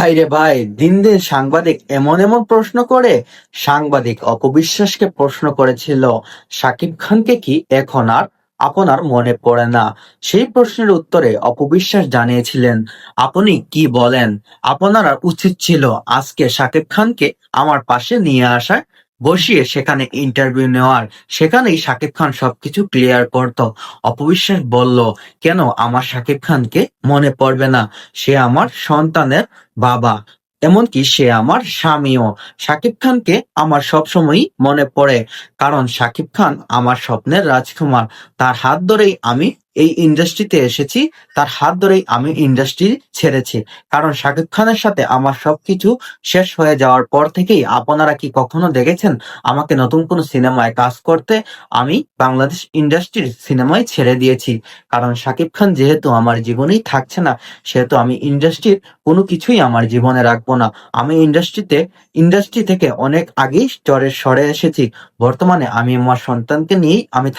ভাই রে ভাই, দিন দিন সাংবাদিক এমন এমন প্রশ্ন করে। সাংবাদিক অপবিশ্বাসকে প্রশ্ন করেছিল, সাকিব খানকে কি এখন আর আপনার মনে পড়ে না? সেই প্রশ্নের উত্তরে অপবিশ্বাস জানিয়েছিলেন, আপনি কি বলেন? আপনার উচিত ছিল আজকে সাকিব খানকে আমার পাশে নিয়ে আসায় বসিয়ে সেখানে ইন্টারভিউ নেওয়ার, সেখানেই সাকিব খান সবকিছু ক্লিয়ার করতো। অপবিশ্বাস বলল, কেন আমার সাকিব খানকে মনে পড়বে না? সে আমার সন্তানের বাবা। এমনকি সে আমার স্বামীও। শাকিব খানকে আমার সবসময়ই মনে পড়ে, কারণ শাকিব খান আমার স্বপ্নের রাজকুমার। তার হাত ধরেই আমি এই ইন্ডাস্ট্রিতে এসেছি, তার হাত ধরেই আমি ইন্ডাস্ট্রি ছেড়েছি। কারণ শাকিব খানের সাথে আমার সবকিছু শেষ হয়ে যাওয়ার পর থেকেই আপনারা কি কখনো দেখেছেন আমাকে নতুন কোনো সিনেমায় কাজ করতে? আমি বাংলাদেশ ইন্ডাস্ট্রির সিনেমায় ছেড়ে দিয়েছি। কারণ শাকিব খান যেহেতু আমার জীবনেই থাকছে না, সেহেতু আমি ইন্ডাস্ট্রির কোনো কিছুই আমার জীবনে রাখব না। আমি ইন্ডাস্ট্রিতে ইন্ডাস্ট্রি থেকে অনেক আগেই চরে সরে এসেছি। বর্তমানে আমি আমার সন্তানকে নিয়েই আমি